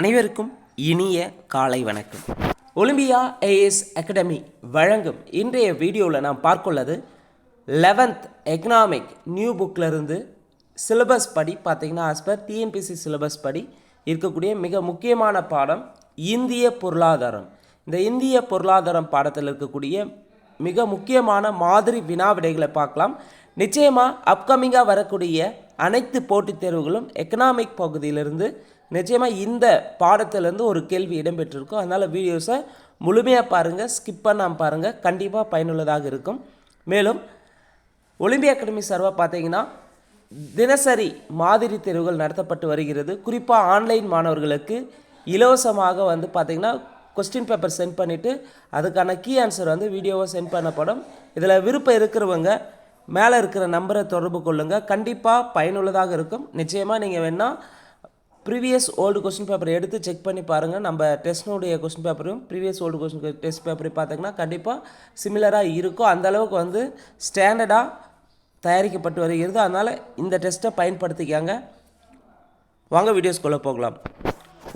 அனைவருக்கும் இனிய காலை வணக்கம். ஒலிம்பியா ஏஎஸ் அகாடமி வழங்கும் இன்றைய வீடியோவில் நாம் பார்க்கொள்ளது லெவன்த் எக்கனாமிக் நியூ புக்கிலிருந்து சிலபஸ் படி பார்த்திங்கன்னா ஆஸ் பர் டிஎன்பிசி சிலபஸ் படி இருக்கக்கூடிய மிக முக்கியமான பாடம் இந்திய பொருளாதாரம். இந்த இந்திய பொருளாதாரம் பாடத்தில் இருக்கக்கூடிய மிக முக்கியமான மாதிரி வினா விடைகளை பார்க்கலாம். நிச்சயமாக அப்கமிங்காக வரக்கூடிய அனைத்து போட்டித் தேர்வுகளும் எக்கனாமிக் பகுதியிலிருந்து நிச்சயமாக இந்த பாடத்திலேருந்து ஒரு கேள்வி இடம்பெற்றிருக்கும். அதனால் வீடியோஸை முழுமையாக பாருங்கள் ஸ்கிப் பண்ணாமல் பாருங்கள் கண்டிப்பாக பயனுள்ளதாக இருக்கும். மேலும் ஒலிம்பிய அகாடமி சார்பாக பார்த்தீங்கன்னா தினசரி மாதிரி தேர்வுகள் நடத்தப்பட்டு வருகிறது. குறிப்பாக ஆன்லைன் மாணவர்களுக்கு இலவசமாக வந்து பார்த்திங்கன்னா கொஸ்டின் பேப்பர் சென்ட் பண்ணிவிட்டு அதுக்கான கீ ஆன்சர் வந்து வீடியோவை சென்ட் பண்ணப்படும். இதில் விருப்பம் இருக்கிறவங்க மேலே இருக்கிற நம்பரை தொடர்பு கொள்ளுங்கள் கண்டிப்பாக பயனுள்ளதாக இருக்கும். நிச்சயமாக நீங்கள் வேணால் ப்ரீவியஸ் ஓல்டு கொஸ்டின் பேப்பரை எடுத்து செக் பண்ணி பாருங்கள் நம்ம டெஸ்ட்னுடைய கொஸ்டின் பேப்பரும் ப்ரீவியஸ் ஓல்டு கொஸ்டின் டெஸ்ட் பேப்பரையும் பார்த்தீங்கன்னா கண்டிப்பாக சிமிலராக இருக்கும். அந்த அளவுக்கு வந்து ஸ்டாண்டர்டாக தயாரிக்கப்பட்டு வருகிறது. அதனால் இந்த டெஸ்ட்டை பயன்படுத்திக்காங்க. வாங்க வீடியோஸ்குள்ளே போகலாம்.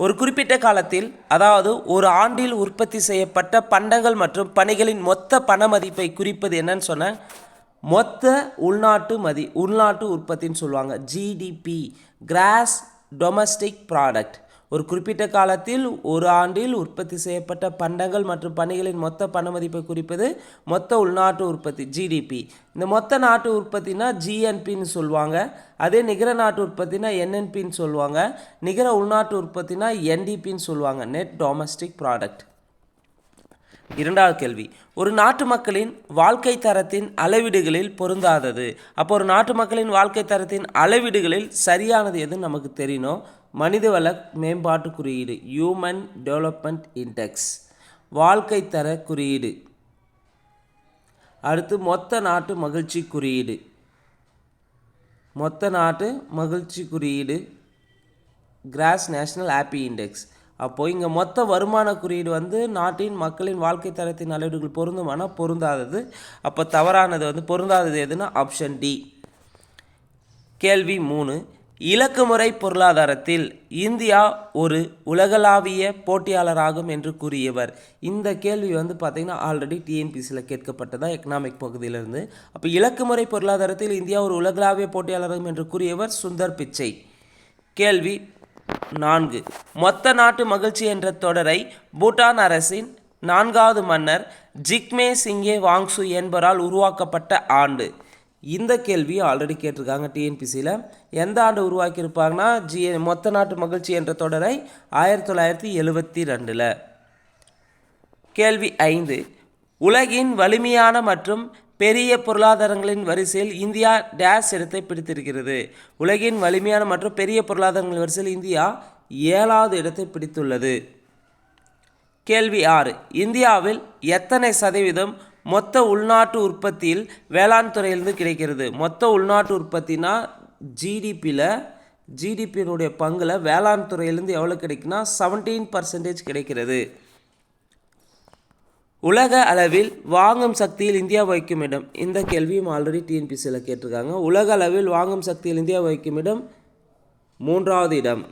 ஒரு குறிப்பிட்ட காலத்தில் அதாவது ஒரு ஆண்டில் உற்பத்தி செய்யப்பட்ட பண்டங்கள் மற்றும் பணிகளின் மொத்த பண மதிப்பை குறிப்பது என்னன்னு சொன்னேன். மொத்த உள்நாட்டு மதி உள்நாட்டு உற்பத்தின்னு சொல்லுவாங்க. ஜிடிபி கிராஸ் டொமஸ்டிக் ப்ராடக்ட் ஒரு குறிப்பிட்ட காலத்தில் ஒரு ஆண்டில் உற்பத்தி செய்யப்பட்ட பண்டங்கள் மற்றும் பணிகளின் மொத்த பண மதிப்பை குறிப்பது மொத்த உள்நாட்டு உற்பத்தி ஜிடிபி இந்த மொத்த நாட்டு உற்பத்தினா ஜிஎன்பின்னு சொல்லுவாங்க. அதே நிகர நாட்டு உற்பத்தினா என்என்பின்னு சொல்லுவாங்க. நிகர உள்நாட்டு உற்பத்தினா என்டிபின்னு சொல்லுவாங்க. நெட் டொமஸ்டிக் ப்ராடக்ட் இரண்டாவது கேள்வி. ஒரு நாட்டு மக்களின் வாழ்க்கை தரத்தின் அளவீடுகளில் பொருந்தாதது. அப்போ ஒரு நாட்டு மக்களின் வாழ்க்கை தரத்தின் அளவீடுகளில் சரியானது எதுன்னு நமக்கு தெரியணும். மனிதவள மேம்பாட்டு குறியீடு ஹியூமன் டெவலப்மெண்ட் இண்டெக்ஸ் வாழ்க்கை தர குறியீடு. அடுத்து மொத்த நாட்டு மகிழ்ச்சி குறியீடு. மொத்த நாட்டு மகிழ்ச்சி குறியீடு. கிராஸ் நேஷனல் ஹாப்பி இண்டெக்ஸ் அப்போது இங்கே மொத்த வருமான குறியீடு வந்து நாட்டின் மக்களின் வாழ்க்கை தரத்தின் அளவீடுகள் பொருந்துமானால் பொருந்தாதது. அப்போ தவறானது வந்து பொருந்தாதது எதுனா ஆப்ஷன் டி கேள்வி மூணு. இலக்குமுறை பொருளாதாரத்தில் இந்தியா ஒரு உலகளாவிய போட்டியாளராகும் என்று கூறியவர். இந்த கேள்வி வந்து பார்த்திங்கன்னா ஆல்ரெடி டிஎன்பிசியில் கேட்கப்பட்டதா எக்கனாமிக் பகுதியிலிருந்து. அப்போ இலக்குமுறை பொருளாதாரத்தில் இந்தியா ஒரு உலகளாவிய போட்டியாளராகும் என்று கூறியவர் சுந்தர் பிச்சை. கேள்வி நான்கு. மொத்த நாட்டு மகிழ்ச்சி என்ற தொடரை பூட்டான் அரசின் நான்காவது மன்னர் ஜிக்மே சிங்கே வாங்சு என்பவரால் உருவாக்கப்பட்ட ஆண்டு. இந்த கேள்வி ஆல்ரெடி கேட்டிருக்காங்க டிஎன்பிசியில் எந்த ஆண்டு உருவாக்கியிருப்பாங்கன்னா? ஜி மொத்த நாட்டு மகிழ்ச்சி என்ற தொடரை ஆயிரத்தி தொள்ளாயிரத்தி எழுபத்தி ரெண்டில். கேள்வி ஐந்து. உலகின் வலிமையான மற்றும் பெரிய பொருளாதாரங்களின் வரிசையில் இந்தியா டேஷ் இடத்தை பிடித்திருக்கிறது. உலகின் வலிமையான மற்றும் பெரிய பொருளாதாரங்களின் வரிசையில் இந்தியா ஏழாவது இடத்தை பிடித்துள்ளது. கேள்வி ஆறு. இந்தியாவில் எத்தனை சதவீதம் மொத்த உள்நாட்டு உற்பத்தியில் வேளாண் துறையிலிருந்து கிடைக்கிறது? மொத்த உள்நாட்டு உற்பத்தினா ஜிடிபியில் ஜிடிபியினுடைய பங்கில் வேளாண் துறையிலேருந்து எவ்வளோ கிடைக்குன்னா செவன்டீன் பர்சன்டேஜ் கிடைக்கிறது. உலக அளவில் வாங்கும் சக்தியில் இந்தியா வகிக்கும் இடம். இந்த கேள்வியும் ஆல்ரெடி டிஎன்பிசியில் கேட்டிருக்காங்க. உலக அளவில் வாங்கும் சக்தியில் இந்தியா வகிக்கும் இடம் மூன்றாவது இடம்.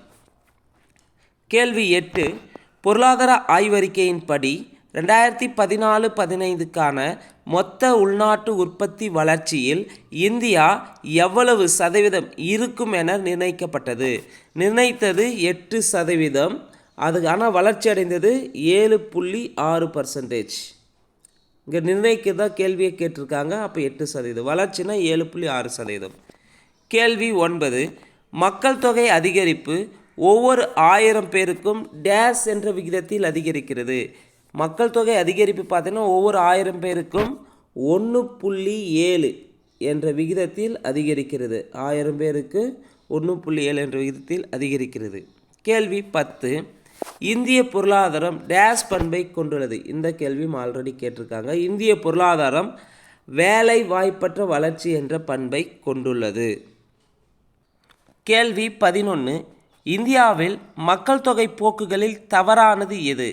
கேள்வி எட்டு. பொருளாதார ஆய்வறிக்கையின்படி ரெண்டாயிரத்தி பதினாலு பதினைந்துக்கான மொத்த உள்நாட்டு உற்பத்தி வளர்ச்சியில் இந்தியா எவ்வளவு சதவீதம் இருக்கும் என நிர்ணயிக்கப்பட்டது. நிர்ணயித்தது எட்டு சதவீதம். அது ஆனால் வளர்ச்சி அடைந்தது ஏழு புள்ளி ஆறு பர்சன்டேஜ் இங்கே நிர்ணயிக்கிறதா கேள்வியை கேட்டிருக்காங்க அப்போ எட்டு சதவீதம். வளர்ச்சினா ஏழு புள்ளி ஆறு சதவீதம். கேள்வி ஒன்பது மக்கள் தொகை அதிகரிப்பு ஒவ்வொரு ஆயிரம் பேருக்கும் டேஸ் என்ற விகிதத்தில் அதிகரிக்கிறது. மக்கள் தொகை அதிகரிப்பு பார்த்தீங்கன்னா ஒவ்வொரு ஆயிரம் பேருக்கும் ஒன்று புள்ளி ஏழு என்ற விகிதத்தில் அதிகரிக்கிறது. ஆயிரம் பேருக்கு ஒன்று புள்ளி ஏழு என்ற விகிதத்தில் அதிகரிக்கிறது. கேள்வி பத்து இந்திய பொருளாதாரம் டேஷ் பண்பை கொண்டுள்ளது. இந்த கேள்வியும் ஆல்ரெடி கேட்டிருக்காங்க. இந்திய பொருளாதாரம் வேலை வாய்ப்பற்ற வளர்ச்சி என்ற பண்பை கொண்டுள்ளது. கேள்வி பதினொன்று இந்தியாவில் மக்கள் தொகை போக்குகளில் தவறானது எது?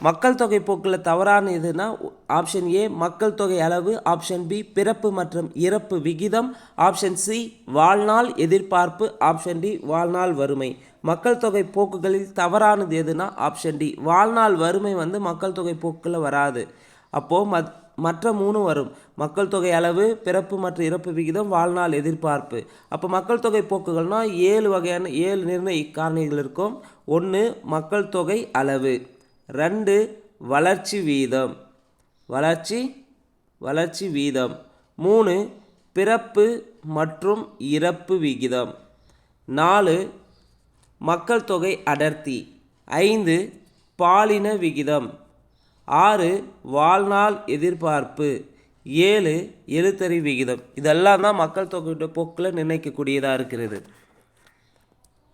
மக்கள் தொகை போக்கில் தவறான எதுனா ஆப்ஷன் ஏ மக்கள் தொகை அளவு ஆப்ஷன் பி பிறப்பு மற்றும் இறப்பு விகிதம் ஆப்ஷன் சி வாழ்நாள் எதிர்பார்ப்பு ஆப்ஷன் டி வாழ்நாள் வறுமை. மக்கள் தொகை போக்குகளில் தவறானது எதுனா ஆப்ஷன் டி வாழ்நாள் வறுமை வந்து மக்கள் தொகை போக்கில் வராது. அப்போது மத் மற்ற மூணு வரும். மக்கள் தொகை அளவு பிறப்பு மற்றும் இறப்பு விகிதம் வாழ்நாள் எதிர்பார்ப்பு. அப்போ மக்கள் தொகை போக்குகள்னால் ஏழு வகையான ஏழு நிர்ணய காரணிகள் இருக்கும். ஒன்று மக்கள் தொகை அளவு. ரெண்டு வளர்ச்சி வீதம். வளர்ச்சி வளர்ச்சி வீதம். மூணு பிறப்பு மற்றும் இறப்பு விகிதம். நாலு மக்கள் தொகை அடர்த்தி. ஐந்து பாலின விகிதம். ஆறு வாழ்நாள் எதிர்பார்ப்பு. ஏழு எழுத்தறி விகிதம். இதெல்லாம் தான் மக்கள் தொகையோட போக்கில் நிர்ணயிக்கக்கூடியதாக இருக்கிறது.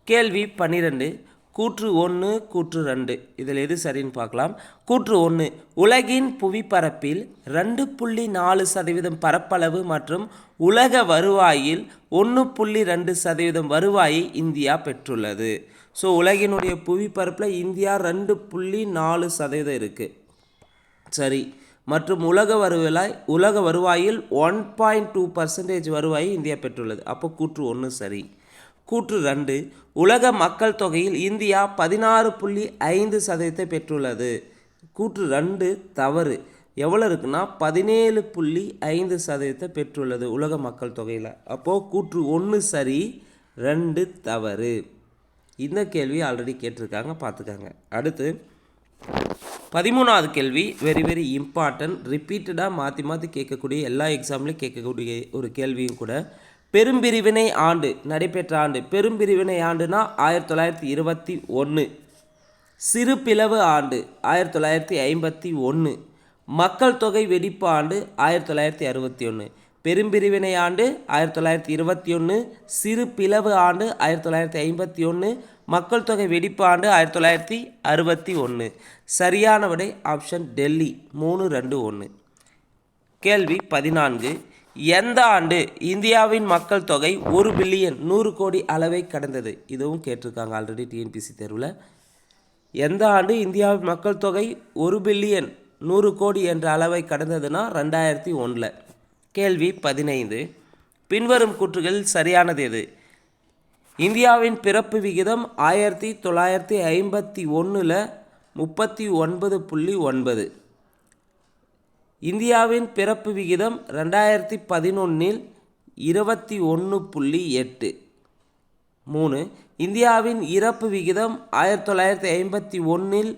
கேள்வி பன்னிரெண்டு கூற்று ஒன்று கூற்று ரெண்டு. இதில் எது சரின்னு பார்க்கலாம். கூற்று ஒன்று உலகின் புவிப்பரப்பில் ரெண்டு புள்ளி நாலு சதவீதம் பரப்பளவு மற்றும் உலக வருவாயில் ஒன்று புள்ளி ரெண்டு சதவீதம் வருவாயை இந்தியா பெற்றுள்ளது. ஸோ உலகினுடைய புவிப்பரப்பில் இந்தியா ரெண்டு புள்ளி நாலு சதவீதம் இருக்குது சரி. மற்றும் உலக வருவாய் உலக வருவாயில் ஒன் பாயிண்ட் டூ பர்சன்டேஜ் வருவாயை இந்தியா பெற்றுள்ளது. அப்போ கூற்று ஒன்று சரி. கூற்று ரெண்டு உலக மக்கள் தொகையில் இந்தியா பதினாறு புள்ளி ஐந்து சதவீதத்தை பெற்றுள்ளது. கூற்று ரெண்டு தவறு. எவ்வளோ இருக்குன்னா பதினேழு புள்ளி ஐந்து சதவீதத்தை பெற்றுள்ளது உலக மக்கள் தொகையில். அப்போது கூற்று ஒன்று சரி ரெண்டு தவறு. இந்த கேள்வி ஆல்ரெடி கேட்டிருக்காங்க பார்த்துக்காங்க. அடுத்து பதிமூணாவது கேள்வி வெரி வெரி இம்பார்ட்டன்ட் ரிப்பீட்டடாக மாற்றி மாற்றி கேட்கக்கூடிய எல்லா எக்ஸாம்லையும் கேட்கக்கூடிய ஒரு கேள்வியும் கூட பெரும்பிரிவினை ஆண்டு நடைபெற்ற ஆண்டு. பெரும்பிரிவினை ஆண்டுனா ஆயிரத்தி தொள்ளாயிரத்தி இருபத்தி ஒன்று சிறு பிளவு ஆண்டு ஆயிரத்தி தொள்ளாயிரத்தி ஐம்பத்தி ஒன்று மக்கள் தொகை வெடிப்பு ஆண்டு ஆயிரத்தி தொள்ளாயிரத்தி அறுபத்தி ஒன்று பெரும்பிரிவினை ஆண்டு ஆயிரத்தி தொள்ளாயிரத்தி இருபத்தி ஒன்று சிறு பிளவு ஆண்டு ஆயிரத்தி தொள்ளாயிரத்தி ஐம்பத்தி ஒன்று மக்கள் தொகை வெடிப்பு ஆண்டு ஆயிரத்தி தொள்ளாயிரத்தி அறுபத்தி ஒன்று சரியான விடை ஆப்ஷன் டெல்லி மூணு ரெண்டு ஒன்று கேள்வி பதினான்கு. எந்த ஆண்டு இந்தியாவின் மக்கள் தொகை ஒரு பில்லியன் நூறு கோடி அளவை கடந்தது? இதுவும் கேட்டிருக்காங்க ஆல்ரெடி டிஎன்பிசி தேர்வில். எந்த ஆண்டு இந்தியாவின் மக்கள் தொகை ஒரு பில்லியன் நூறு கோடி என்ற அளவை கடந்ததுன்னா ரெண்டாயிரத்தி ஒன்றில் கேள்வி பதினைந்து. பின்வரும் கூற்றுகளில் சரியானது எது? இந்தியாவின் பிறப்பு விகிதம் ஆயிரத்தி தொள்ளாயிரத்தி ஐம்பத்தி ஒன்றில் முப்பத்தி ஒன்பது புள்ளி ஒன்பது. இந்தியாவின் பிறப்பு விகிதம் ரெண்டாயிரத்தி பதினொன்றில் இருபத்தி ஒன்று புள்ளி எட்டு. மூணு இந்தியாவின் இறப்பு விகிதம் ஆயிரத்தி தொள்ளாயிரத்தி ஐம்பத்தி ஒன்றில்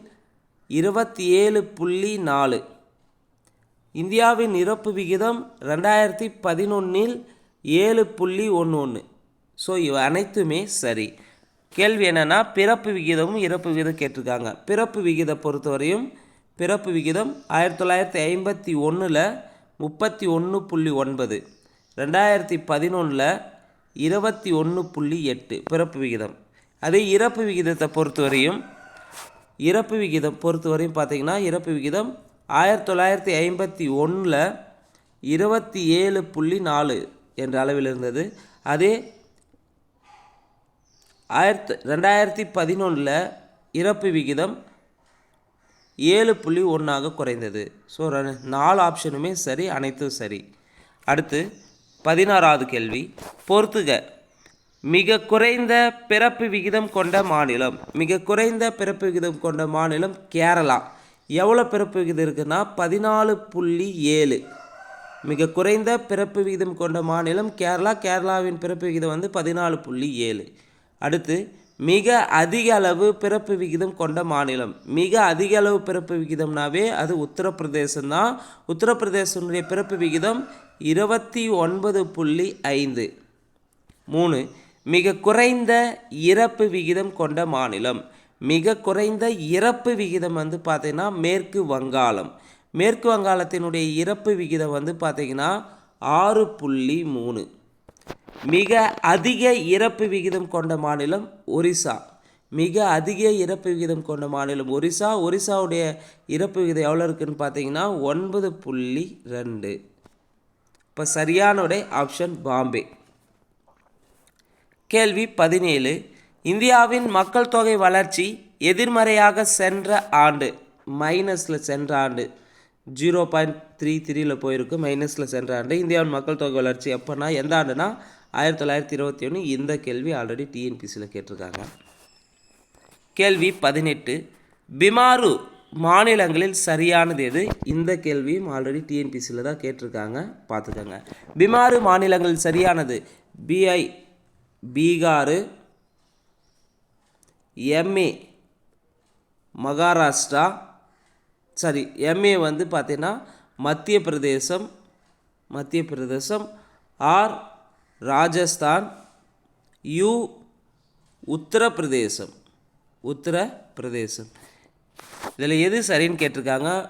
இருபத்தி ஏழு புள்ளி நாலு. இந்தியாவின் இறப்பு விகிதம் ரெண்டாயிரத்தி பதினொன்றில் ஏழு புள்ளி ஒன்று ஒன்று. ஸோ இவை அனைத்துமே சரி. கேள்வி என்னென்னா பிறப்பு விகிதமும் இறப்பு விகிதம் கேட்டிருக்காங்க. பிறப்பு விகிதம் பொறுத்தவரையும் பிறப்பு விகிதம் ஆயிரத்தி தொள்ளாயிரத்தி ஐம்பத்தி ஒன்றில் முப்பத்தி ஒன்று புள்ளி ஒன்பது ரெண்டாயிரத்தி பதினொன்றில் இருபத்தி ஒன்று புள்ளி எட்டு பிறப்பு விகிதம். அதே இறப்பு விகிதத்தை பொறுத்தவரையும் இறப்பு விகிதம் பொறுத்தவரையும் பார்த்தீங்கன்னா இறப்பு விகிதம் ஆயிரத்தி தொள்ளாயிரத்தி ஐம்பத்தி ஒன்றில் இருபத்தி ஏழு புள்ளி நாலு என்ற அளவில் இருந்தது. அதே ஆயிரத்து ரெண்டாயிரத்தி பதினொன்றில் இறப்பு விகிதம் ஏழு புள்ளி ஒன்றாக குறைந்தது. ஸோ நாலு ஆப்ஷனுமே சரி அனைத்தும் சரி. அடுத்து பதினாறாவது கேள்வி. பொறுத்துக. மிக குறைந்த பிறப்பு விகிதம் கொண்ட மாநிலம். மிக குறைந்த பிறப்பு விகிதம் கொண்ட மாநிலம் கேரளா. எவ்வளோ பிறப்பு விகிதம் இருக்குன்னா பதினாலு புள்ளி ஏழு. மிக குறைந்த பிறப்பு விகிதம் கொண்ட மாநிலம் கேரளா. கேரளாவின் பிறப்பு விகிதம் வந்து பதினாலு புள்ளி ஏழு. அடுத்து மிக அதிக அளவு பிறப்பு விகிதம் கொண்ட மாநிலம். மிக அதிக அளவு பிறப்பு விகிதம்னாவே அது உத்தரப்பிரதேசம் தான். உத்தரப்பிரதேசனுடைய பிறப்பு விகிதம் இருபத்தி ஒன்பது புள்ளி ஐந்து. மூணு மிக குறைந்த இறப்பு விகிதம் கொண்ட மாநிலம். மிக குறைந்த இறப்பு விகிதம் வந்து பார்த்திங்கன்னா மேற்கு வங்காளம். மேற்கு வங்காளத்தினுடைய இறப்பு விகிதம் வந்து பார்த்திங்கன்னா ஆறு புள்ளி மூணு. மிக அதிக இறப்பு விகிதம் கொண்ட மாநிலம் ஒரிசா. மிக அதிக இறப்பு விகிதம் கொண்ட மாநிலம் ஒரிசா. ஒரிசாவுடைய இறப்பு விகிதம் எவ்வளோ இருக்குதுன்னு பார்த்தீங்கன்னா ஒன்பது புள்ளி ரெண்டு. இப்போ சரியான ஆப்ஷன் பாம்பே. கேள்வி பதினேழு. இந்தியாவின் மக்கள் தொகை வளர்ச்சி எதிர்மறையாக சென்ற ஆண்டு மைனஸில் சென்ற ஆண்டு. ஜீரோ பாயிண்ட் த்ரீ த்ரீயில் போயிருக்கு. மைனஸில் சென்ற ஆண்டு இந்தியாவின் மக்கள் தொகை வளர்ச்சி எப்போனா எந்த ஆண்டுனா ஆயிரத்தி தொள்ளாயிரத்தி இருபத்தி ஒன்று இந்த கேள்வி ஆல்ரெடி டிஎன்பிசியில் கேட்டிருக்காங்க. கேள்வி பதினெட்டு. பிமாரு மாநிலங்களில் சரியானது எது? இந்த கேள்வியும் ஆல்ரெடி டிஎன்பிசியில் தான் கேட்டிருக்காங்க. பார்த்துக்கோங்க. பிமாரு மாநிலங்களில் சரியானது? பிஐ பீகாரு எம்ஏ மகாராஷ்டிரா சரி எம்ஏ வந்து பார்த்தீங்கன்னா மத்திய பிரதேசம் மத்திய பிரதேசம் ஆர் ராஜஸ்தான் யூ உத்தரப்பிரதேசம் உத்தரப்பிரதேசம். இதில் எது சரின்னு கேட்டிருக்காங்க?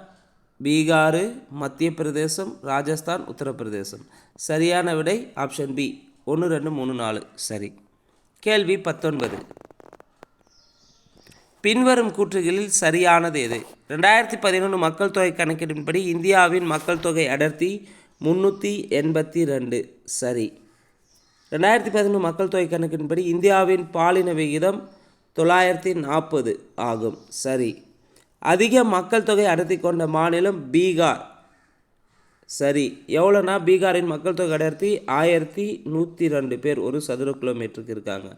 பீகார் மத்திய பிரதேசம் ராஜஸ்தான் உத்தரப்பிரதேசம். சரியான விடை ஆப்ஷன் பி ஒன்று ரெண்டு மூணு நாலு. சரி. கேள்வி பத்தொன்பது. பின்வரும் கூற்றுகளில் சரியானது எது? ரெண்டாயிரத்தி பதினொன்று மக்கள் தொகை கணக்கெடுப்பின்படி இந்தியாவின் மக்கள் தொகை அடர்த்தி முந்நூற்றி எண்பத்தி ரெண்டு. சரி. ரெண்டாயிரத்தி பதினொன்று மக்கள் தொகை கணக்கின்படி இந்தியாவின் பாலின விகிதம் தொள்ளாயிரத்தி நாற்பது ஆகும். சரி. அதிக மக்கள் தொகை அடர்த்தி கொண்ட மாநிலம் பீகார். சரி. எவ்வளோனா? பீகாரின் மக்கள் தொகை அடர்த்தி ஆயிரத்தி நூற்றி ரெண்டு பேர் ஒரு சதுர கிலோமீட்டருக்கு இருக்காங்க.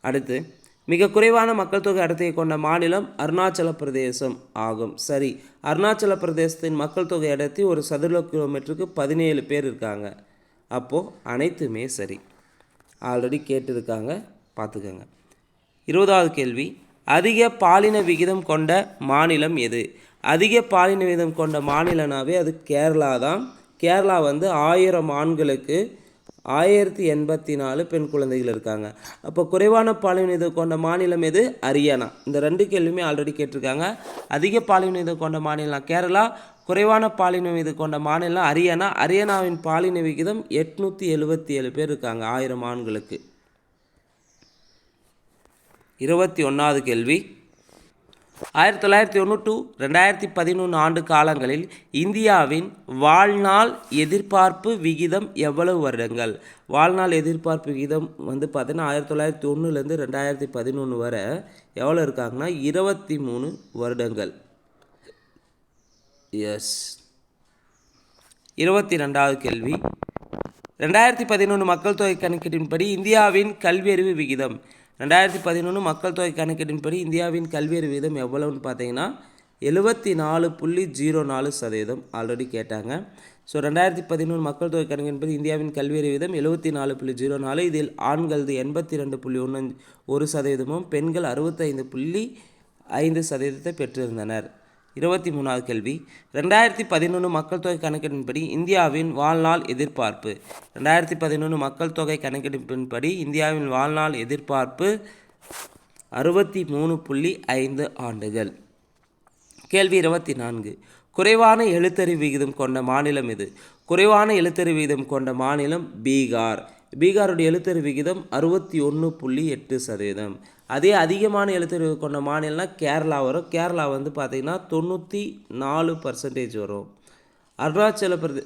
அடுத்து. மிக குறைவான மக்கள் தொகை அடர்த்தியை கொண்ட மாநிலம் அருணாச்சல பிரதேசம் ஆகும். சரி அருணாச்சல பிரதேசத்தின் மக்கள் தொகை அடர்த்தி ஒரு சதுர கிலோமீட்டருக்கு பதினேழு பேர் இருக்காங்க. அப்போது அனைத்துமே சரி. ஆல்ரெடி கேட்டிருக்காங்க. பார்த்துக்கோங்க. இருபதாவது கேள்வி அதிக பாலின விகிதம் கொண்ட மாநிலம் எது? அதிக பாலின விகிதம் கொண்ட மாநிலனாவே அது கேரளா தான் கேரளா வந்து ஆயிரம் ஆண்களுக்கு ஆயிரத்தி எண்பத்தி நாலு பெண் குழந்தைகள் இருக்காங்க. அப்போ குறைவான பாலின கொண்ட மாநிலம் எது? ஹரியானா. இந்த ரெண்டு கேள்வியுமே ஆல்ரெடி கேட்டிருக்காங்க. அதிக பாலின கொண்ட மாநிலம் கேரளா குறைவான பாலின விகிதம் கொண்ட மாநிலம் ஹரியானா. ஹரியானாவின் பாலின விகிதம் எட்நூற்றி எழுபத்தி ஏழு பேர் இருக்காங்க ஆயிரம் ஆண்களுக்கு. இருபத்தி ஒன்றாவது கேள்வி. ஆயிரத்தி தொள்ளாயிரத்தி ஒன்று டு ரெண்டாயிரத்தி பதினொன்று ஆண்டு காலங்களில் இந்தியாவின் வாழ்நாள் எதிர்பார்ப்பு விகிதம் எவ்வளவு வருடங்கள்? வாழ்நாள் எதிர்பார்ப்பு விகிதம் வந்து பார்த்தீங்கன்னா ஆயிரத்தி தொள்ளாயிரத்தி ஒன்றுலேருந்து ரெண்டாயிரத்தி பதினொன்று வரை எவ்வளோ இருக்காங்கன்னா இருபத்தி மூணு வருடங்கள். எஸ் இருபத்தி ரெண்டாவது கேள்வி. ரெண்டாயிரத்தி பதினொன்று மக்கள் தொகை கணக்கீட்டின்படி இந்தியாவின் கல்வியறிவு விகிதம் ரெண்டாயிரத்தி பதினொன்று மக்கள் தொகை கணக்கீட்டின்படி இந்தியாவின் கல்வியறி விகிதம் எவ்வளவுன்னு பார்த்தீங்கன்னா எழுபத்தி நாலு புள்ளி ஜீரோ நாலு சதவீதம் ஆல்ரெடி கேட்டாங்க. ஸோ ரெண்டாயிரத்தி பதினொன்று மக்கள் தொகை கணக்கெடுப்பது இந்தியாவின் கல்வியறி விகிதம் எழுபத்தி நாலு புள்ளி ஜீரோ நாலு இதில் ஆண்களது எண்பத்தி ரெண்டு புள்ளி ஒன்று ஒரு சதவீதமும் பெண்கள் அறுபத்தைந்து புள்ளி ஐந்து சதவீதத்தை பெற்றிருந்தனர். இருபத்தி மூணாவது கேள்வி. ரெண்டாயிரத்தி பதினொன்று மக்கள் தொகை கணக்கெடுப்பின்படி இந்தியாவின் வாழ்நாள் எதிர்பார்ப்பு. ரெண்டாயிரத்தி பதினொன்று மக்கள் தொகை கணக்கெடுப்பின்படி இந்தியாவின் வாழ்நாள் எதிர்பார்ப்பு அறுபத்தி மூணு புள்ளி ஐந்து ஆண்டுகள். கேள்வி இருபத்தி நான்கு. குறைவான எழுத்தறிவு விகிதம் கொண்ட மாநிலம் இது குறைவான எழுத்தறி விகிதம் கொண்ட மாநிலம் பீகார். பீகாருடைய எழுத்தறி விகிதம் அறுபத்தி ஒன்று புள்ளி எட்டு சதவீதம். அதே அதிகமான எழுத்தறிவு கொண்ட மாநிலம்னா கேரளா வரும். கேரளா வந்து பார்த்திங்கன்னா தொண்ணூற்றி நாலு பர்சன்டேஜ் வரும். அருணாச்சல பிரதே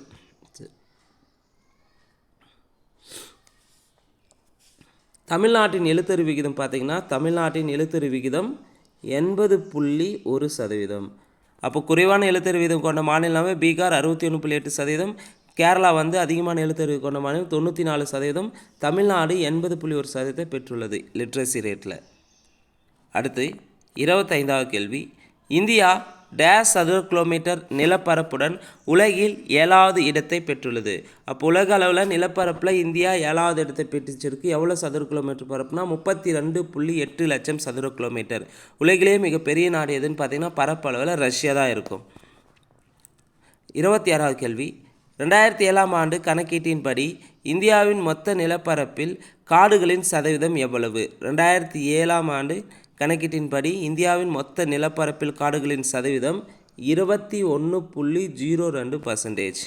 தமிழ்நாட்டின் எழுத்தறிவு விகிதம் பார்த்திங்கன்னா தமிழ்நாட்டின் எழுத்தறிவு விகிதம் எண்பது புள்ளி ஒரு சதவீதம். அப்போ குறைவான எழுத்தறிவு விகிதம் கொண்ட மாநிலமே பீகார் அறுபத்தி ஒன்று புள்ளி எட்டு சதவீதம். கேரளா வந்து அதிகமான எழுத்தறிவு கொண்ட மாநிலம் தொண்ணூற்றி நாலு சதவீதம். தமிழ்நாடு எண்பது புள்ளி ஒரு சதவீதத்தை பெற்றுள்ளது லிட்ரஸி ரேட்டில் அடுத்து இருபத்தைந்தாவது கேள்வி. இந்தியா டேஸ் சதுர கிலோமீட்டர் நிலப்பரப்புடன் உலகில் ஏழாவது இடத்தை பெற்றுள்ளது. அப்போ உலக அளவில் நிலப்பரப்பில் இந்தியா ஏழாவது இடத்தை பெற்றுச்சிருக்கு எவ்வளோ சதுர கிலோமீட்டர் பரப்புனா முப்பத்தி ரெண்டு புள்ளி எட்டு லட்சம் சதுர கிலோமீட்டர். உலகிலேயே மிகப்பெரிய நாடு எதுன்னு பார்த்தீங்கன்னா பரப்பளவில் ரஷ்யா தான் இருக்கும். இருபத்தி ஆறாவது கேள்வி. ரெண்டாயிரத்தி ஏழாம் ஆண்டு கணக்கீட்டின்படி இந்தியாவின் மொத்த நிலப்பரப்பில் காடுகளின் சதவீதம் எவ்வளவு? ரெண்டாயிரத்தி ஏழாம் ஆண்டு கணக்கீட்டின்படி இந்தியாவின் மொத்த நிலப்பரப்பில் காடுகளின் சதவீதம் இருபத்தி ஒன்று புள்ளி ஜீரோ ரெண்டு பர்சன்டேஜ்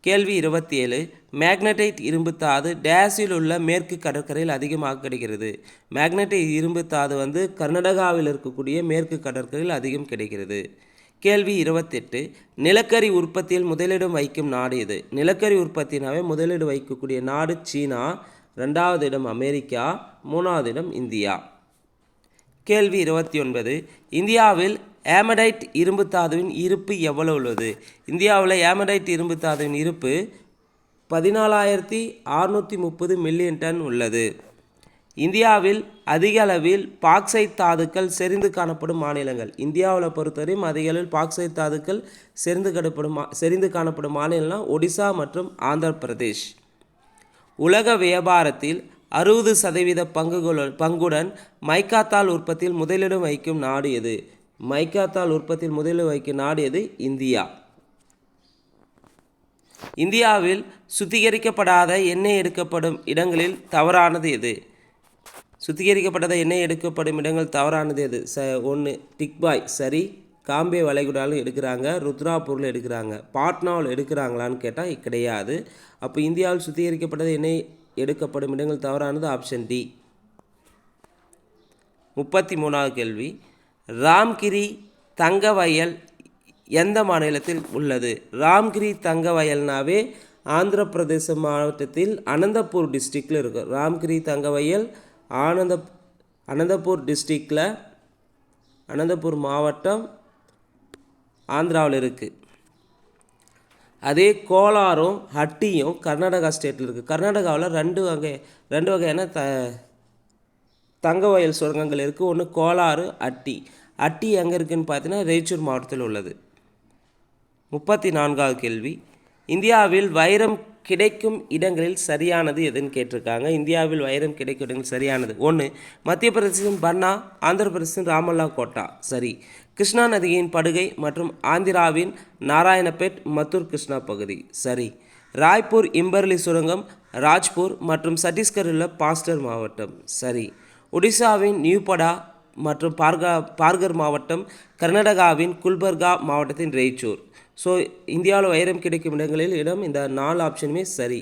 கேள்வி இருபத்தி ஏழு. மேக்னடைட் இரும்புத்தாது டேஸில் உள்ள மேற்கு கடற்கரையில் அதிகமாக கிடைக்கிறது. மேக்னடைட் இரும்புத்தாது வந்து கர்நாடகாவில் இருக்கக்கூடிய மேற்கு கடற்கரையில் அதிகம் கிடைக்கிறது. கேள்வி இருபத்தெட்டு. நிலக்கரி உற்பத்தியில் முதலிடம் வைக்கும் நாடு இது நிலக்கரி உற்பத்தினாவே முதலீடு வைக்கக்கூடிய நாடு சீனா ரெண்டாவது இடம் அமெரிக்கா மூணாவது இடம் இந்தியா. கேள்வி இருபத்தி ஒன்பது. இந்தியாவில் ஏமடைட் இரும்பு தாதுவின் இருப்பு எவ்வளவு உள்ளது? இந்தியாவில் ஏமடைட் இரும்பு தாதுவின் இருப்பு பதினாலாயிரத்தி அறுநூற்றி முப்பது மில்லியன் டன் உள்ளது. இந்தியாவில் அதிக அளவில் பாக்சைட் தாதுக்கள் செறிந்து காணப்படும் மாநிலங்கள். இந்தியாவில் பொறுத்தவரையும் அதிக அளவில் பாக்சைட் தாதுக்கள் செறிந்து கடப்படும் மா- செறிந்து காணப்படும் மாநிலம்னா ஒடிசா மற்றும் ஆந்திர பிரதேஷ் உலக வியாபாரத்தில் அறுபது சதவீத பங்குகளுடன் பங்குடன் மைக்காத்தாள் உற்பத்தியில் முதலிடம் வகிக்கும் நாடு எது? மைக்காத்தாள் உற்பத்தியில் முதலிடம் வகிக்கும் நாடு எது? இந்தியா. இந்தியாவில் சுத்திகரிக்கப்படாத எண்ணெய் எடுக்கப்படும் இடங்களில் தவறானது எது? சுத்திகரிக்கப்படாத எண்ணெய் எடுக்கப்படும் இடங்கள் தவறானது எது? ச ஒன்று டிக்பாய். சரி. காம்பே வளைகுடாலும் எடுக்கிறாங்க ருத்ராப்பூரில் எடுக்கிறாங்க. பாட்னாவில் எடுக்கிறாங்களான்னு கேட்டால் கிடையாது. அப்போ இந்தியாவில் சுத்திகரிக்கப்பட்டது எண்ணெய் எடுக்கப்படும் இடங்கள் தவறானது ஆப்ஷன் டி முப்பத்தி மூணாவது கேள்வி. ராம்கிரி தங்க வயல் எந்த மாநிலத்தில் உள்ளது? ராம்கிரி தங்க வயல்னாவே ஆந்திர பிரதேச மாவட்டத்தில் அனந்தபூர் டிஸ்ட்ரிக்டில் இருக்கும் ராம்கிரி தங்க வயல் ஆனந்த அனந்தபூர் டிஸ்ட்ரிக்டில் அனந்தபூர் மாவட்டம் ஆந்திராவில் இருக்குது அதே கோலாரும் ஹட்டியும் கர்நாடகா ஸ்டேட்டில் இருக்குது கர்நாடகாவில் ரெண்டு வகை ரெண்டு வகையான த தங்க வயல் சுரங்கங்கள் இருக்குது ஒன்று கோலாறு அட்டி. அட்டி எங்கே இருக்குதுன்னு பார்த்தீங்கன்னா ரேச்சூர் மாவட்டத்தில் உள்ளது. முப்பத்தி நான்காவது கேள்வி. இந்தியாவில் வைரம் கிடைக்கும் இடங்களில் சரியானது எதுன்னு கேட்டிருக்காங்க. இந்தியாவில் வைரம் கிடைக்கும் இடங்கள் சரியானது. ஒன்று மத்திய பிரதேசத்தின் பன்னா ஆந்திர பிரதேசம் ராமல்லா கோட்டா. சரி. கிருஷ்ணா நதியின் படுகை மற்றும் ஆந்திராவின் நாராயணபேட் மத்தூர் கிருஷ்ணா பகுதி. சரி. ராய்ப்பூர் இம்பர்லி சுரங்கம் ராஜ்பூர் மற்றும் சத்தீஸ்கரில் உள்ள பாஸ்டர் மாவட்டம். சரி. ஒடிசாவின் நியூபடா மற்றும் பார்கா பார்கர் மாவட்டம் கர்நாடகாவின் குல்பர்கா மாவட்டத்தின் ரெய்ச்சூர். ஸோ இந்தியாவில் வைரம் கிடைக்கும் இடங்களில் இடம் இந்த நாலு ஆப்ஷனுமே சரி.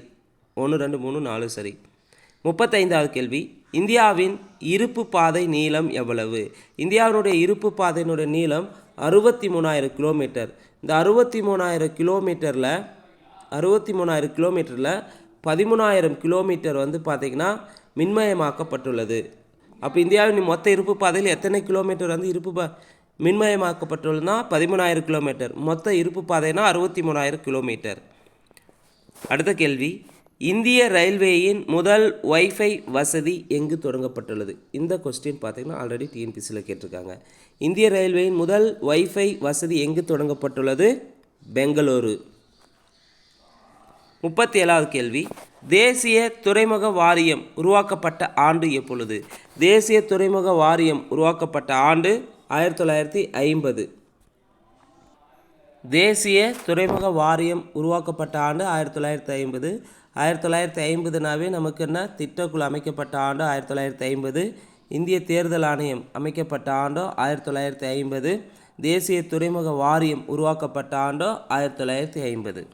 ஒன்று ரெண்டு மூணு நாலு சரி. முப்பத்தைந்தாவது கேள்வி. இந்தியாவின் இருப்பு பாதை நீளம் எவ்வளவு? இந்தியாவினுடைய இருப்பு பாதையினுடைய நீளம் அறுபத்தி மூணாயிரம் கிலோமீட்டர் இந்த அறுபத்தி மூணாயிரம் கிலோமீட்டரில் அறுபத்தி மூணாயிரம் கிலோமீட்டரில் பதிமூணாயிரம் கிலோமீட்டர் வந்து பார்த்திங்கன்னா மின்மயமாக்கப்பட்டுள்ளது. அப்போ இந்தியாவின் மொத்த இருப்பு பாதையில் எத்தனை கிலோமீட்டர் வந்து இருப்பு பா மின்மயமாக்கப்பட்டுள்ளதுனா பதிமூணாயிரம் கிலோமீட்டர் மொத்த இருப்பு பாதைனா அறுபத்தி மூணாயிரம் கிலோமீட்டர் அடுத்த கேள்வி. இந்திய ரயில்வேயின் முதல் வைஃபை வசதி எங்கு தொடங்கப்பட்டுள்ளது? இந்த கொஸ்டின் பார்த்தீங்கன்னா ஆல்ரெடி டிஎன்பிசியில் கேட்டிருக்காங்க. இந்திய ரயில்வேயின் முதல் வைஃபை வசதி எங்கு தொடங்கப்பட்டுள்ளது? பெங்களூரு. முப்பத்தி ஏழாவது கேள்வி. தேசிய துறைமுக வாரியம் உருவாக்கப்பட்ட ஆண்டு எப்பொழுது? தேசிய துறைமுக வாரியம் உருவாக்கப்பட்ட ஆண்டு ஆயிரத்தி தொள்ளாயிரத்தி ஐம்பது. தேசிய துறைமுக வாரியம் உருவாக்கப்பட்ட ஆண்டு ஆயிரத்தி தொள்ளாயிரத்தி ஐம்பது. ஆயிரத்தி தொள்ளாயிரத்தி ஐம்பதுனாவே நமக்கு என்ன? திட்டக்குழு அமைக்கப்பட்ட ஆண்டு ஆயிரத்தி தொள்ளாயிரத்தி ஐம்பது. இந்திய தேர்தல் ஆணையம் அமைக்கப்பட்ட ஆண்டோ ஆயிரத்தி தொள்ளாயிரத்தி ஐம்பது. தேசிய துறைமுக வாரியம் உருவாக்கப்பட்ட ஆண்டோ ஆயிரத்தி தொள்ளாயிரத்தி ஐம்பது.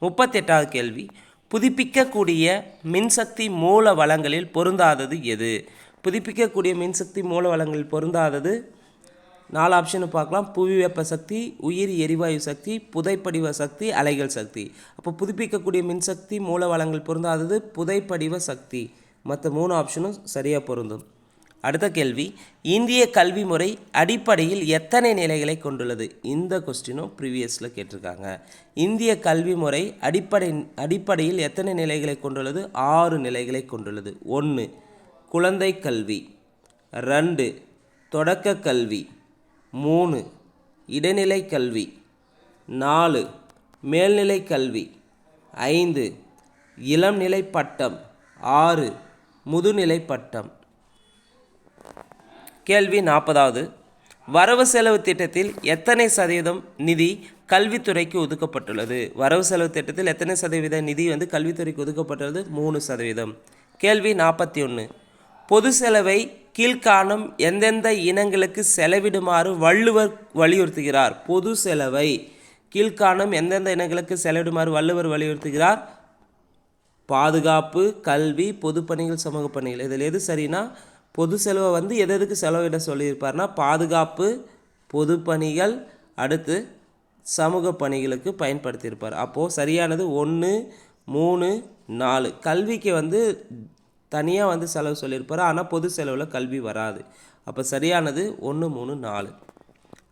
முப்பத்தெட்டாவது கேள்வி. புதுப்பிக்கக்கூடிய மின்சக்தி மூல வளங்களில் பொருந்தாதது எது? புதுப்பிக்கக்கூடிய மின்சக்தி மூல வளங்களில் பொருந்தாதது நாலு ஆப்ஷனை பார்க்கலாம். புவி வெப்ப சக்தி உயிரி எரிவாயு சக்தி புதைப்படிவ சக்தி அலைகள் சக்தி. அப்போ புதுப்பிக்கக்கூடிய மின்சக்தி மூல வளங்கள் பொருந்தாதது புதைப்படிவ சக்தி. மற்ற மூணு ஆப்ஷனும் சரியாக பொருந்தும். அடுத்த கேள்வி. இந்திய கல்வி முறை அடிப்படையில் எத்தனை நிலைகளை கொண்டுள்ளது? இந்த கொஸ்டினும் ப்ரீவியஸில் கேட்டிருக்காங்க. இந்திய கல்வி முறை அடிப்படை அடிப்படையில் எத்தனை நிலைகளை கொண்டுள்ளது? ஆறு நிலைகளை கொண்டுள்ளது. ஒன்று குழந்தை கல்வி. ரெண்டு தொடக்க கல்வி. மூணு. இடைநிலை கல்வி. நாலு. மேல்நிலை கல்வி. ஐந்து. இளம்நிலை பட்டம். ஆறு. முதுநிலை பட்டம். கேள்வி நாற்பதாவது. வரவு செலவு திட்டத்தில் எத்தனை சதவீதம் நிதி கல்வித்துறைக்கு ஒதுக்கப்பட்டுள்ளது? வரவு செலவு திட்டத்தில் எத்தனை சதவீத நிதி வந்து கல்வித்துறைக்கு ஒதுக்கப்பட்டுள்ளது? மூணு சதவீதம். கேள்வி நாற்பத்தி ஒன்று பொது செலவை கீழ்காணும் எந்தெந்த இனங்களுக்கு செலவிடுமாறு வள்ளுவர் வலியுறுத்துகிறார். பொது செலவை கீழ்காணும் எந்தெந்த இனங்களுக்கு செலவிடுமாறு வள்ளுவர் வலியுறுத்துகிறார். பாதுகாப்பு கல்வி பொதுப்பணிகள் சமூக பணிகள் இதில் எது சரினா பொது செலவை வந்து எது எதுக்கு செலவிட சொல்லியிருப்பார்னா பாதுகாப்பு பொதுப்பணிகள் அடுத்து சமூக பணிகளுக்கு பயன்படுத்தியிருப்பார். அப்போது சரியானது ஒன்று மூணு நாலு. கல்விக்கு வந்து தனியாக வந்து செலவு சொல்லியிருப்பார். ஆனால் பொது செலவில் கல்வி வராது. அப்போ சரியானது ஒன்று மூணு நாலு.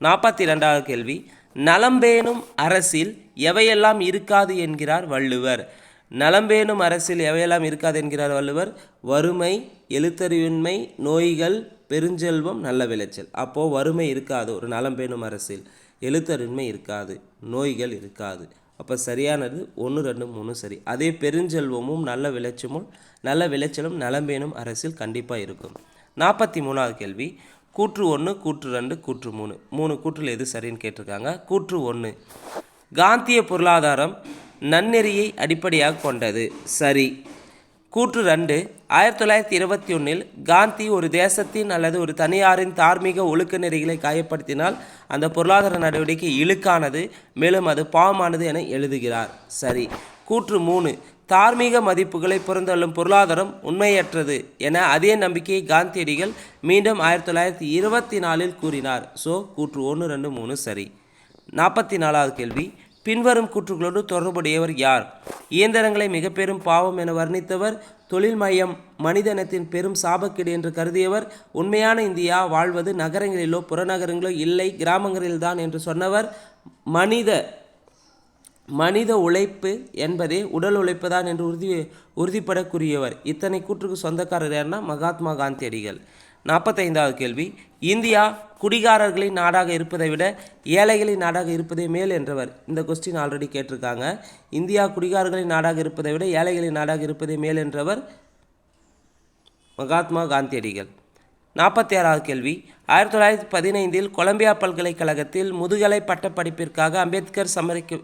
நாற்பத்தி ரெண்டாவது கேள்வி. நலம்பேணும் அரசில் எவையெல்லாம் இருக்காது என்கிறார் வள்ளுவர். நலம்பேணும் அரசில் எவையெல்லாம் இருக்காது என்கிறார் வள்ளுவர்? வறுமை எழுத்தறிவின்மை நோய்கள் பெருஞ்செல்வம் நல்ல விளைச்சல். அப்போது வறுமை இருக்காது. ஒரு நலம்பேணும் அரசில் எழுத்தறிவின்மை இருக்காது. நோய்கள் இருக்காது. அப்போ சரியானது ஒன்று ரெண்டு மூணு சரி. அதே பெருஞ்செல்வமும் நல்ல விளைச்சமும் நல்ல விளைச்சலும் நலம்பேனும் அரசில் கண்டிப்பாக இருக்கும். நாற்பத்தி மூணாவது கேள்வி. கூற்று ஒன்று கூற்று ரெண்டு கூற்று மூணு. மூணு கூற்றில் எது சரின்னு கேட்டிருக்காங்க? கூற்று ஒன்று காந்திய பொருளாதாரம் நன்னெறியை அடிப்படையாக கொண்டது. சரி. கூற்று ரெண்டு. ஆயிரத்தி தொள்ளாயிரத்தி இருபத்தி ஒன்றில் காந்தி ஒரு தேசத்தின் அல்லது ஒரு தனியாரின் தார்மீக ஒழுக்க நெறிகளை காயப்படுத்தினால் அந்த பொருளாதார நடவடிக்கை இழுக்கானது மேலும் அது பாவமானது என எழுதுகிறார். சரி கூற்று மூணு. தார்மீக மதிப்புகளை புறந்தள்ளும் பொருளாதாரம் உண்மையற்றது என அதே நம்பிக்கையை காந்தியடிகள் மீண்டும் ஆயிரத்தி தொள்ளாயிரத்தி இருபத்தி நாலில் கூறினார். ஸோ கூற்று ஒன்று ரெண்டு மூணு சரி. நாற்பத்தி நாலாவது கேள்வி. பின்வரும் கூற்றுகளோடு தொடர்புடையவர் யார்? இயந்திரங்களை மிக பெரும் பாவம் என வர்ணித்தவர் தொழில் மையம் மனிதனத்தின் பெரும் சாபக்கேடு என்று கருதியவர் உண்மையான இந்தியா வாழ்வது நகரங்களிலோ புறநகரங்களோ இல்லை கிராமங்களில்தான் என்று சொன்னவர் மனித மனித உழைப்பு என்பதே உடல் உழைப்பு தான் என்று உறுதி உறுதிப்பட கூறியவர் இத்தனை கூற்றுக்கு சொந்தக்காரர் யாருன்னா மகாத்மா காந்தியடிகள். நாற்பத்தைந்தாவது கேள்வி. இந்தியா குடிகாரர்களின் நாடாக இருப்பதை விட ஏழைகளின் நாடாக இருப்பதே மேல் என்றவர். இந்த கொஸ்டின் ஆல்ரெடி கேட்டிருக்காங்க. இந்தியா குடிகாரர்களின் நாடாக இருப்பதை விட ஏழைகளின் நாடாக இருப்பதே மேல் என்றவர் மகாத்மா காந்தியடிகள். நாற்பத்தி ஆறாவது கேள்வி. ஆயிரத்தி தொள்ளாயிரத்தி பதினைந்தில் கொலம்பியா பல்கலைக்கழகத்தில் முதுகலை பட்டப்படிப்பிற்காக அம்பேத்கர் சமர்க்க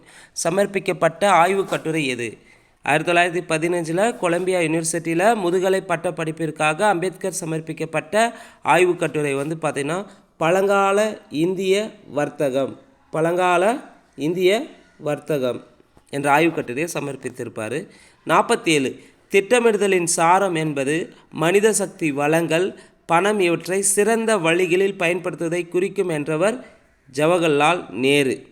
சமர்ப்பிக்கப்பட்ட ஆய்வுக் கட்டுரை எது? ஆயிரத்தி தொள்ளாயிரத்தி பதினஞ்சில் கொலம்பியா யூனிவர்சிட்டியில் முதுகலை பட்டப்படிப்பிற்காக அம்பேத்கர் சமர்ப்பிக்கப்பட்ட ஆய்வுக் கட்டுரை வந்து பார்த்திங்கன்னா பழங்கால இந்திய வர்த்தகம் பழங்கால இந்திய வர்த்தகம் என்ற ஆய்வுக் கட்டுரையை சமர்ப்பித்திருப்பார். நாற்பத்தி ஏழு திட்டமிடுதலின் சாரம் என்பது மனித சக்தி வளங்கள் பணம் இவற்றை சிறந்த வழிகளில் பயன்படுத்துவதை குறிக்கும் என்றவர் ஜவஹர்லால் நேரு.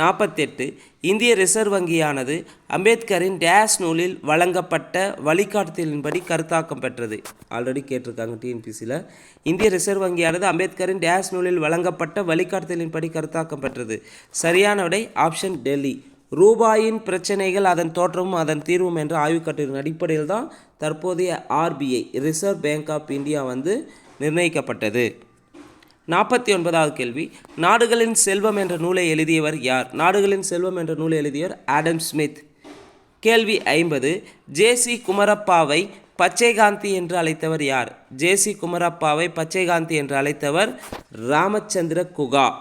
நாற்பத்தெட்டு இந்திய ரிசர்வ் வங்கியானது அம்பேத்கரின் டேஷ் நூலில் வழங்கப்பட்ட வழிகாட்டுதலின்படி கருத்தாக்கம் பெற்றது. ஆல்ரெடி கேட்டிருக்காங்க டிஎன்பிசியில் இந்திய ரிசர்வ் வங்கியானது அம்பேத்கரின் டேஷ் நூலில் வழங்கப்பட்ட வழிகாட்டுதலின்படி கருத்தாக்கம் பெற்றது. சரியான விடை ஆப்ஷன் டெல்லி. ரூபாயின் பிரச்சனைகள் அதன் தோற்றமும் அதன் தீர்வும் என்ற ஆய்வுக்கட்டுரையின் அடிப்படையில் தான் தற்போதைய RBI reserve bank of India வந்து நிர்ணயிக்கப்பட்டது. நாற்பத்தி ஒன்பதாவது கேள்வி. நாடுகளின் செல்வம் என்ற நூலை எழுதியவர் யார்? நாடுகளின் செல்வம் என்ற நூலை எழுதியவர் ஆடம் ஸ்மித். கேள்வி ஐம்பது. ஜேசி குமரப்பாவை பச்சைகாந்தி என்று அழைத்தவர் யார்? ஜேசி குமரப்பாவை பச்சைகாந்தி என்று அழைத்தவர் ராமச்சந்திர குகா.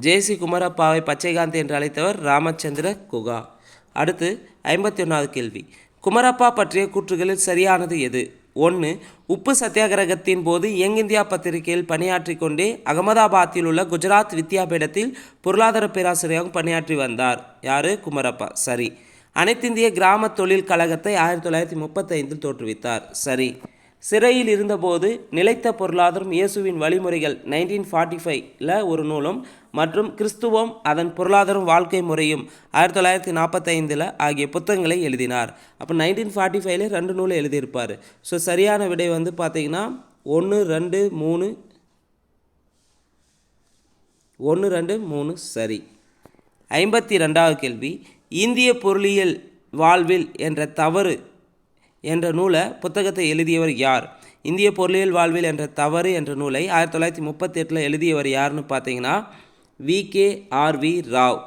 ஜேசி குமரப்பாவை பச்சைகாந்தி என்று அழைத்தவர் ராமச்சந்திர குகா. அடுத்து ஐம்பத்தி ஒன்றாவது கேள்வி. குமரப்பா பற்றிய கூற்றுகளில் சரியானது எது? ஒன்று உப்பு சத்தியாகிரகத்தின் போது யங் இந்தியா பத்திரிகையில் பணியாற்றி கொண்டே அகமதாபாத்தில் உள்ள குஜராத் வித்யாபீடத்தில் பொருளாதார பேராசிரியராக பணியாற்றி வந்தார். யாரு? குமரப்பா. சரி. அனைத்திந்திய கிராம தொழில் கழகத்தை ஆயிரத்தி தொள்ளாயிரத்தி முப்பத்தைந்தில் தோற்றுவித்தார். சரி. சிறையில் இருந்தபோது நிலைத்த பொருளாதாரம் இயேசுவின் வழிமுறைகள் நைன்டீன் ஃபார்ட்டி ஃபைவ்ல ஒரு நூலும் மற்றும் கிறிஸ்துவம் அதன் பொருளாதாரம் வாழ்க்கை முறையும் ஆயிரத்தி தொள்ளாயிரத்தி நாற்பத்தைந்தில் ஆகிய புத்தகங்களை எழுதினார். அப்போ நைன்டீன் ஃபார்ட்டி ஃபைவ்ல ரெண்டு நூலை எழுதியிருப்பார். ஸோ சரியான விடை வந்து பார்த்தீங்கன்னா ஒன்று ரெண்டு மூணு ஒன்று ரெண்டு மூணு சரி. ஐம்பத்தி ரெண்டாவது கேள்வி இந்திய பொருளியல் வாழ்வில் என்ற தவறு என்ற நூலை புத்தகத்தை எழுதியவர் யார்? இந்திய பொருளியல் வாழ்வில் என்ற தவறு என்ற நூலை ஆயிரத்தி தொள்ளாயிரத்தி முப்பத்தி எட்டில் எழுதியவர் யாருன்னு பார்த்தீங்கன்னா V. K. R. V. Rao.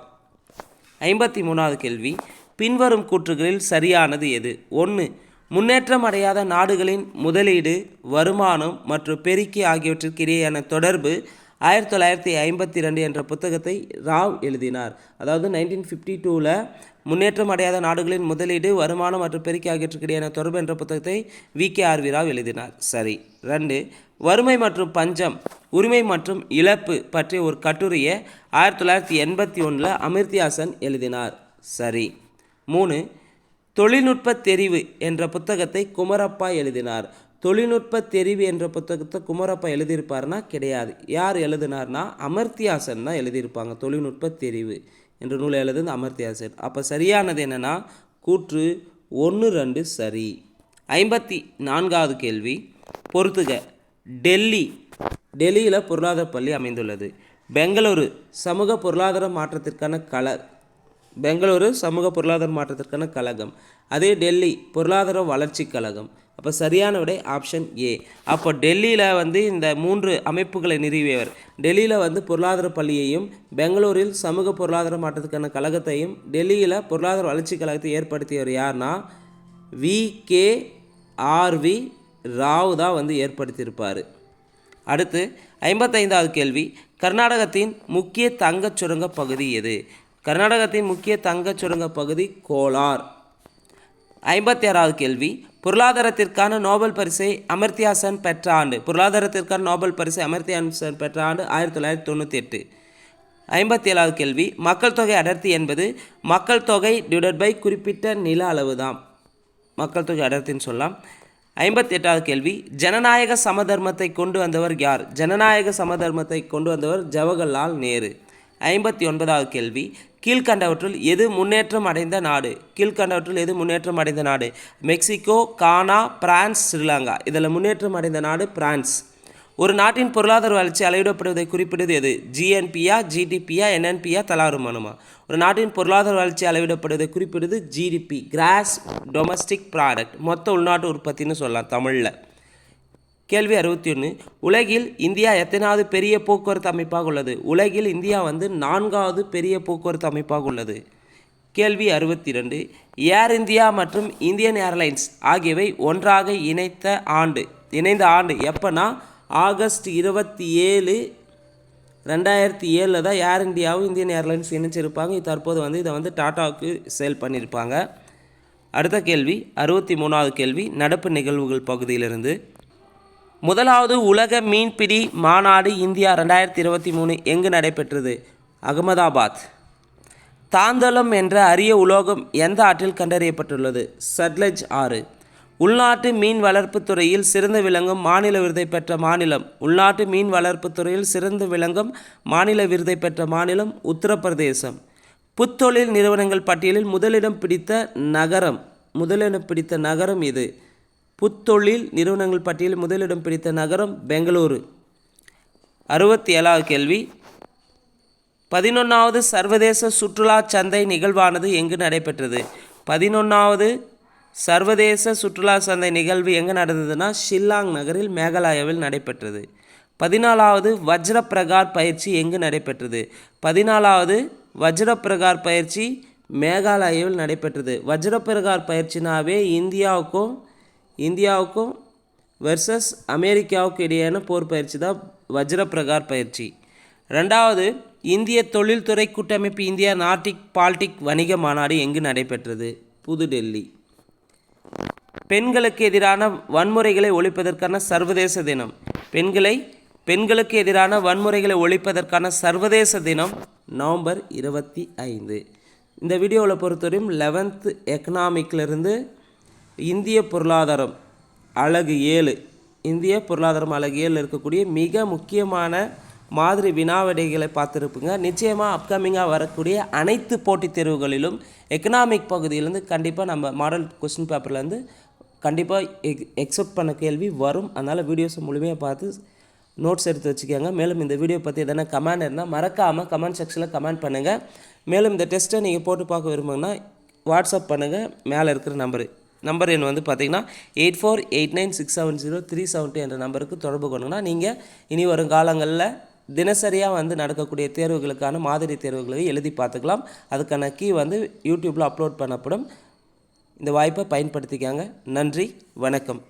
ஐம்பத்தி மூணாவது கேள்வி. பின்வரும் கூற்றுகளில் சரியானது எது? ஒன்று முன்னேற்றம் அடையாத நாடுகளின் முதலீடு வருமானம் மற்றும் பெருக்கி ஆகியவற்றிற்கு இடையேயான தொடர்பு ஆயிரத்தி தொள்ளாயிரத்தி ஐம்பத்தி ரெண்டு என்ற புத்தகத்தை ராவ் எழுதினார். அதாவது நைன்டீன் ஃபிஃப்டி டூவில் முன்னேற்றம் அடையாத நாடுகளின் முதலீடு வருமானம் மற்றும் பெருக்கி ஆகியவற்றுக்கிடையான தொடர்பு என்ற புத்தகத்தை வி. கே. ஆர். விராவ் எழுதினார். சரி. ரெண்டு. வறுமை மற்றும் பஞ்சம் உரிமை மற்றும் இழப்பு பற்றிய ஒரு கட்டுரையை ஆயிரத்தி தொள்ளாயிரத்தி எண்பத்தி ஒன்றில் அமிர்தியாசன் எழுதினார். சரி. மூணு. தொழில்நுட்ப தெரிவு என்ற புத்தகத்தை குமரப்பா எழுதினார். தொழில்நுட்ப தெரிவு என்ற புத்தகத்தை குமரப்பா எழுதியிருப்பார்னா கிடையாது. யார் எழுதினார்னா அமர்த்தியாசன் தான் எழுதியிருப்பாங்க. தொழில்நுட்ப தெரிவு. என்ற நூலை எழுதுனது அமர்த்தியாசன் அப்போ சரியானது என்னென்னா கூற்று ஒன்று ரெண்டு சரி. ஐம்பத்தி நான்காவது கேள்வி பொறுத்துக. டெல்லி டெல்லியில் பொருளாதார பள்ளி அமைந்துள்ளது. பெங்களூரு சமூக பொருளாதார மாற்றத்திற்கான கல பெங்களூரு சமூக பொருளாதார மாற்றத்திற்கான கழகம். அதே டெல்லி பொருளாதார வளர்ச்சி கழகம். அப்போ சரியான விடை ஆப்ஷன் ஏ அப்போ டெல்லியில் வந்து இந்த மூன்று அமைப்புகளை நிறுவியவர். டெல்லியில் வந்து பொருளாதார பள்ளியையும் பெங்களூரில் சமூக பொருளாதார மாற்றத்துக்கான கழகத்தையும் டெல்லியில் பொருளாதார வளர்ச்சி கழகத்தை ஏற்படுத்தியவர் யார்னா வி கே ஆர்வி ராவ் தான் வந்து ஏற்படுத்தியிருப்பார். அடுத்து ஐம்பத்தைந்தாவது கேள்வி. கர்நாடகத்தின் முக்கிய தங்கச் சுரங்க பகுதி எது? கர்நாடகத்தின் முக்கிய தங்கச் சுரங்க பகுதி கோலார். ஐம்பத்தி ஆறாவது கேள்வி. பொருளாதாரத்திற்கான நோபல் பரிசை அமர்த்தியாசன் பெற்ற ஆண்டு. பொருளாதாரத்திற்கான நோபல் பரிசை அமர்த்தியாசன் பெற்ற ஆண்டு ஆயிரத்தி தொள்ளாயிரத்தி தொண்ணூற்றி எட்டு ஐம்பத்தி ஏழாவது கேள்வி. மக்கள் தொகை அடர்த்தி என்பது மக்கள் தொகை டிவைட் பை குறிப்பிட்ட நில அளவு தான் மக்கள் தொகை அடர்த்தின்னு சொல்லலாம். ஐம்பத்தி எட்டாவது கேள்வி. ஜனநாயக சமதர்மத்தை கொண்டு வந்தவர் யார்? ஜனநாயக சமதர்மத்தை கொண்டு வந்தவர் ஜவஹர்லால் நேரு. ஐம்பத்தி ஒன்பதாவது கேள்வி. கீழ்கண்டவற்றுள் எது முன்னேற்றம் அடைந்த நாடு? கீழ்கண்டவற்றுள் எது முன்னேற்றம் அடைந்த நாடு? Mexico Ghana France Sri Lanka. இதில் முன்னேற்றம் அடைந்த நாடு பிரான்ஸ். ஒரு நாட்டின் பொருளாதார வளர்ச்சி அளவிடப்படுவதை குறிப்பிடுவது எது? ஜிஎன்பியா ஜிடிபியா என்என்பியா தலாருமானமா ஒரு நாட்டின் பொருளாதார வளர்ச்சி அளவிடப்படுவதை குறிப்பிடுவது ஜிடிபி கிராஸ் டொமஸ்டிக் ப்ராடக்ட். மொத்த உள்நாட்டு உற்பத்தின்னு சொல்லலாம் தமிழில். கேள்வி அறுபத்தி ஒன்று உலகில் இந்தியா எத்தனாவது பெரிய போக்குவரத்து அமைப்பாக உள்ளது? உலகில் இந்தியா வந்து நான்காவது பெரிய போக்குவரத்து அமைப்பாக உள்ளது. கேள்வி அறுபத்தி ரெண்டு ஏர் இந்தியா மற்றும் இந்தியன் ஏர்லைன்ஸ் ஆகியவை ஒன்றாக இணைத்த ஆண்டு இணைந்த ஆண்டு எப்போனா? ஆகஸ்ட் இருபத்தி ஏழு ரெண்டாயிரத்தி ஏழில் தான் ஏர் இந்தியாவும் இந்தியன் ஏர்லைன்ஸ் இணைச்சிருப்பாங்க தற்போது வந்து இதை வந்து டாட்டாவுக்கு சேல் பண்ணியிருப்பாங்க. அடுத்த கேள்வி அறுபத்தி மூணாவது கேள்வி நடப்பு நிகழ்வுகள் பகுதியிலிருந்து. முதலாவது உலக மீன்பிடி மாநாடு இந்தியா ரெண்டாயிரத்தி இருபத்தி மூணு எங்கு நடைபெற்றது? அகமதாபாத். தாந்தளம் என்ற அரிய உலோகம் எந்த ஆற்றில் கண்டறியப்பட்டுள்ளது? சட்லஜ் ஆறு. உள்நாட்டு மீன் வளர்ப்புத் துறையில் சிறந்து விளங்கும் மாநில விருதை பெற்ற மாநிலம். உள்நாட்டு மீன் வளர்ப்புத் துறையில் சிறந்து விளங்கும் மாநில விருதை பெற்ற மாநிலம் உத்தரப்பிரதேசம். புத்தொழில் நிறுவனங்கள் பட்டியலில் முதலிடம் பிடித்த நகரம் முதலிடம் பிடித்த நகரம் இது. புத்தொழில் நிறுவனங்கள் பட்டியலில் முதலிடம் பிடித்த நகரம் பெங்களூரு. அறுபத்தி ஏழாவது கேள்வி. பதினொன்றாவது சர்வதேச சுற்றுலா சந்தை நிகழ்வானது எங்கு நடைபெற்றது? பதினொன்றாவது சர்வதேச சுற்றுலா சந்தை நிகழ்வு எங்கே நடந்ததுன்னா ஷில்லாங் நகரில் மேகாலயாவில் நடைபெற்றது. பதினாலாவது வஜ்ரப்பிரகார் பயிற்சி எங்கு நடைபெற்றது? பதினாலாவது வஜ்ரப்பிரகார் பயிற்சி மேகாலயாவில் நடைபெற்றது. வஜ்ரப்பிரகார் பயிற்சினாவே இந்தியாவுக்கும் இந்தியாவுக்கும் வெர்சஸ் அமெரிக்காவுக்கு இடையேயான போர் பயிற்சி தான் வஜ்ரப்பிரகார் பயிற்சி. ரெண்டாவது இந்திய தொழில்துறை கூட்டமைப்பு இந்தியா நார்டிக் பால்டிக் வணிக மாநாடு எங்கு நடைபெற்றது? புதுடெல்லி. பெண்களுக்கு எதிரான வன்முறைகளை ஒழிப்பதற்கான சர்வதேச தினம். பெண்களை பெண்களுக்கு எதிரான வன்முறைகளை ஒழிப்பதற்கான சர்வதேச தினம் நவம்பர் இருபத்தி ஐந்து. இந்த வீடியோவில் பொறுத்தவரையும் லெவன்த்து எக்கனாமிக்லேருந்து இந்திய பொருளாதாரம் அழகு ஏழு. இந்திய பொருளாதாரம் அழகு ஏழில் இருக்கக்கூடிய மிக முக்கியமான மாதிரி வினாவிடைகளை பார்த்துருப்புங்க. நிச்சயமாக அப்கமிங்காக வரக்கூடிய அனைத்து போட்டித் தேர்வுகளிலும் எக்கனாமிக் பகுதியிலேருந்து கண்டிப்பாக நம்ம மாடல் கொஸ்டின் பேப்பர்லேருந்து கண்டிப்பாக எக் எக்ஸப்ட் பண்ண கேள்வி வரும். அதனால் வீடியோஸை முழுமையாக பார்த்து நோட்ஸ் எடுத்து வச்சுக்கோங்க. மேலும் இந்த வீடியோ பற்றி எதனா கமெண்ட் இருந்தால் மறக்காமல் கமெண்ட் செக்ஷனில் கமெண்ட் பண்ணுங்கள் மேலும் இந்த டெஸ்ட்டை நீங்கள் போட்டு பார்க்க விரும்புங்கன்னா வாட்ஸ்அப் பண்ணுங்கள் மேலே இருக்கிற நம்பரு நம்பர் எண் வந்து பார்த்தீங்கன்னா eight four eight nine six seven zero three seven two என்ற நம்பருக்கு தொடர்பு கொண்டுங்கன்னா நீங்கள் இனி வரும் காலங்களில் தினசரியாக வந்து நடக்கக்கூடிய தேர்வுகளுக்கான மாதிரி தேர்வுகளை எழுதி பார்த்துக்கலாம். அதுக்கான கீ வந்து யூடியூப்பில் அப்லோட் பண்ணப்படும். இந்த வாய்ப்பை பயன்படுத்திக்காங்க. நன்றி. வணக்கம்.